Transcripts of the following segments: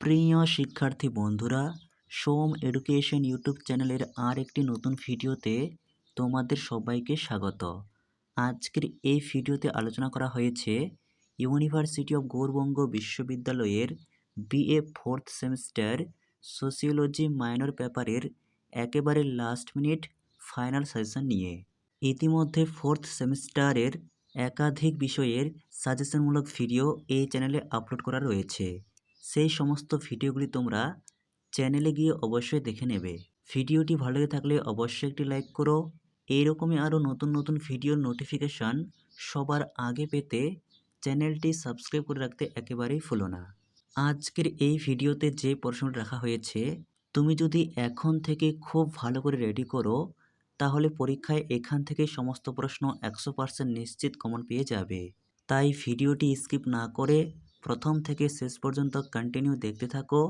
প্রিয় শিক্ষার্থী বন্ধুরা, সোম এডুকেশন ইউটিউব চ্যানেলের আর একটি নতুন ভিডিওতে তোমাদের সবাইকে স্বাগত। আজকের এই ভিডিওতে আলোচনা করা হয়েছে ইউনিভার্সিটি অফ গৌরবঙ্গ বিশ্ববিদ্যালয়ের BA fourth semester sociology minor পেপারের একেবারে লাস্ট মিনিট ফাইনাল সাজেশন নিয়ে। ইতিমধ্যে ফোর্থ সেমিস্টারের একাধিক বিষয়ের সাজেশনমূলক ভিডিও এই চ্যানেলে আপলোড করা রয়েছে। সেই সমস্ত ভিডিওগুলি তোমরা চ্যানেলে গিয়ে অবশ্যই দেখে নেবে। ভিডিওটি ভালো লেগে থাকলে অবশ্যই একটি লাইক করো। এইরকমই আরও নতুন নতুন ভিডিওর নোটিফিকেশান সবার আগে পেতে চ্যানেলটি সাবস্ক্রাইব করে রাখতে একেবারেই ভুলো না। আজকের এই ভিডিওতে যে প্রশ্নটি রাখা হয়েছে, তুমি যদি এখন থেকে খুব ভালো করে রেডি করো, তাহলে পরীক্ষায় এখান থেকে সমস্ত প্রশ্ন একশো পার্সেন্ট নিশ্চিত কমন পেয়ে যাবে। তাই ভিডিওটি স্কিপ না করে প্রথম থেকে শেষ পর্যন্ত কন্টিনিউ দেখতে থাকো।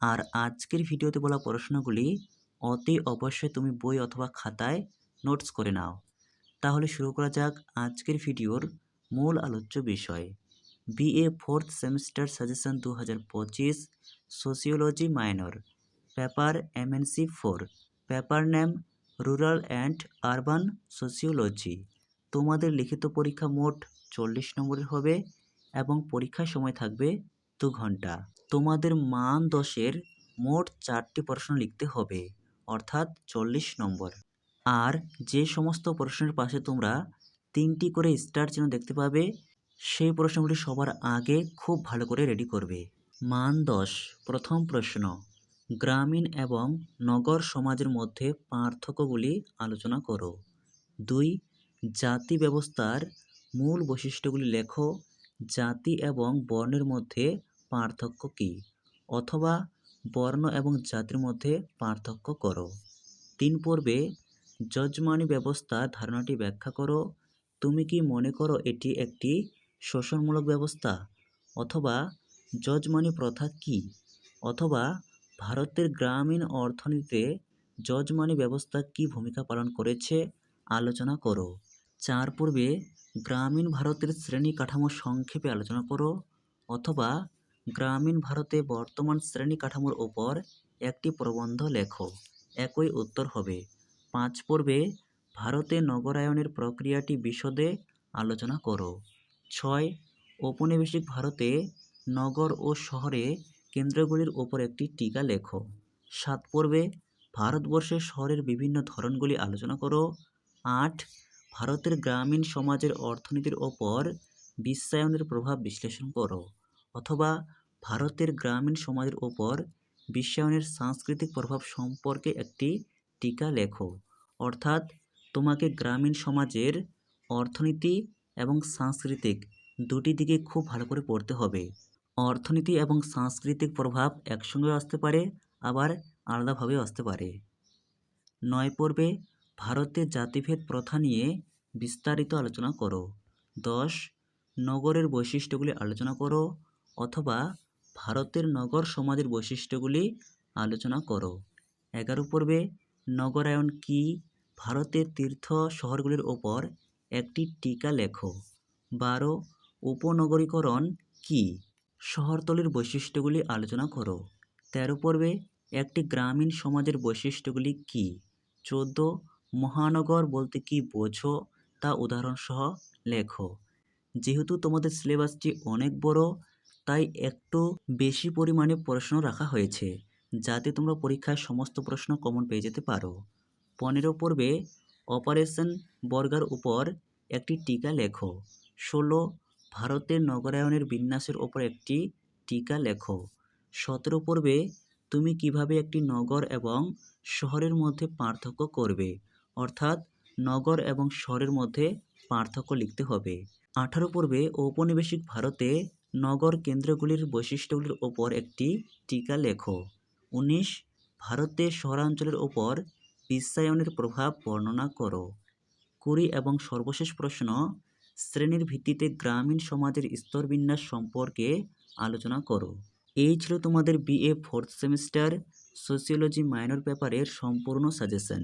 আর আজকের ভিডিওতে বলা প্রশ্নগুলি অতি অবশ্যই তুমি বই অথবা খাতায় নোটস করে নাও। তাহলে শুরু করা যাক আজকের ভিডিওর মূল আলোচ্য বিষয়। বিএ ফোর্থ সেমিস্টার সাজেশন দু হাজার পঁচিশ sociology minor paper MNC four paper name rural and urban sociology তোমাদের লিখিত পরীক্ষা মোট চল্লিশ নম্বরের হবে। এবং পরীক্ষার সময় থাকবে দু ঘণ্টা। তোমাদের মান দশের মোট চারটি প্রশ্ন লিখতে হবে, অর্থাৎ চল্লিশ নম্বর। আর যে সমস্ত প্রশ্নের পাশে তোমরা তিনটি করে স্টার চিহ্ন দেখতে পাবে, সেই প্রশ্নগুলি সবার আগে খুব ভালো করে রেডি করবে। মান দশ, প্রথম প্রশ্ন। গ্রামীণ এবং নগর সমাজের মধ্যে পার্থক্যগুলি আলোচনা করো। দুই, জাতি ব্যবস্থার মূল বৈশিষ্ট্যগুলি লেখো জাতি এবং বর্ণের মধ্যে পার্থক্য কী? অথবা বর্ণ এবং জাতির মধ্যে পার্থক্য করো। তিন পর্বে যজমানি ব্যবস্থার ধারণাটি ব্যাখ্যা করো। তুমি কি মনে করো এটি একটি শোষণমূলক ব্যবস্থা? অথবা যজমানি প্রথা কী? অথবা ভারতের গ্রামীণ অর্থনীতিতে যজমানি ব্যবস্থা কী ভূমিকা পালন করেছে? আলোচনা করো। চার পূর্বে গ্রামীণ ভারতের শ্রেণি কাঠামো সংক্ষেপে আলোচনা করো, অথবা গ্রামীণ ভারতে বর্তমান শ্রেণি কাঠামোর ওপর একটি প্রবন্ধ লেখো। একই উত্তর হবে। পাঁচ পর্বে ভারতে নগরায়নের প্রক্রিয়াটি বিশদে আলোচনা করো। ছয়, ঔপনিবেশিক ভারতে নগর ও শহরে কেন্দ্রগুলির ওপর একটি টিকা লেখো। সাত পর্বে ভারতবর্ষের শহরের বিভিন্ন ধরনগুলি আলোচনা করো। আট ভারতের গ্রামীণ সমাজের অর্থনীতির ওপর বিশ্বায়নের প্রভাব বিশ্লেষণ করো অথবা ভারতের গ্রামীণ সমাজের ওপর বিশ্বায়নের সাংস্কৃতিক প্রভাব সম্পর্কে একটি টিকা লেখো। অর্থাৎ তোমাকে গ্রামীণ সমাজের অর্থনীতি এবং সাংস্কৃতিক দুটি দিকে খুব ভালো করে পড়তে হবে। অর্থনীতি এবং সাংস্কৃতিক প্রভাব একসঙ্গে আসতে পারে, আবার আলাদাভাবেও আসতে পারে। নয় পর্বে ভারতের জাতিভেদ প্রথা নিয়ে বিস্তারিত আলোচনা করো। দশ, নগরের বৈশিষ্ট্যগুলি আলোচনা করো অথবা ভারতের নগর সমাজের বৈশিষ্ট্যগুলি আলোচনা করো। এগারো পর্বে, নগরায়ন কি? ভারতের তীর্থ শহরগুলির ওপর একটি টিকা লেখো। বারো, উপনগরীকরণ কি? শহরতলির বৈশিষ্ট্যগুলি আলোচনা করো। তেরো পর্বে, একটি গ্রামীণ সমাজের বৈশিষ্ট্যগুলি কি? চোদ্দ মহানগর বলতে কি বোঝো তা উদাহরণসহ লেখো। যেহেতু তোমাদের সিলেবাসটি অনেক বড়, তাই একটু বেশি পরিমাণে প্রশ্ন রাখা হয়েছে, যাতে তোমরা পরীক্ষায় সমস্ত প্রশ্ন কমন পেয়ে যেতে পারো। পনেরো পর্বে অপারেশন বর্গার উপর একটি টিকা লেখো। ষোলো, ভারতের নগরায়নের বিন্যাসের ওপর একটি টিকা লেখো। সতেরো পর্বে তুমি কীভাবে একটি নগর এবং শহরের মধ্যে পার্থক্য করবে? অর্থাৎ নগর এবং শহরের মধ্যে পার্থক্য লিখতে হবে। আঠারো পূর্বে ঔপনিবেশিক ভারতে নগর কেন্দ্রগুলির বৈশিষ্ট্যগুলির ওপর একটি টিকা লেখো। উনিশ, ভারতে শহরাঞ্চলের ওপর বিশ্বায়নের প্রভাব বর্ণনা করো। কুড়ি এবং সর্বশেষ প্রশ্ন, শ্রেণির ভিত্তিতে গ্রামীণ সমাজের স্তরবিন্যাস সম্পর্কে আলোচনা করো। এই ছিল তোমাদের BA fourth semester sociology minor পেপারের সম্পূর্ণ সাজেশন।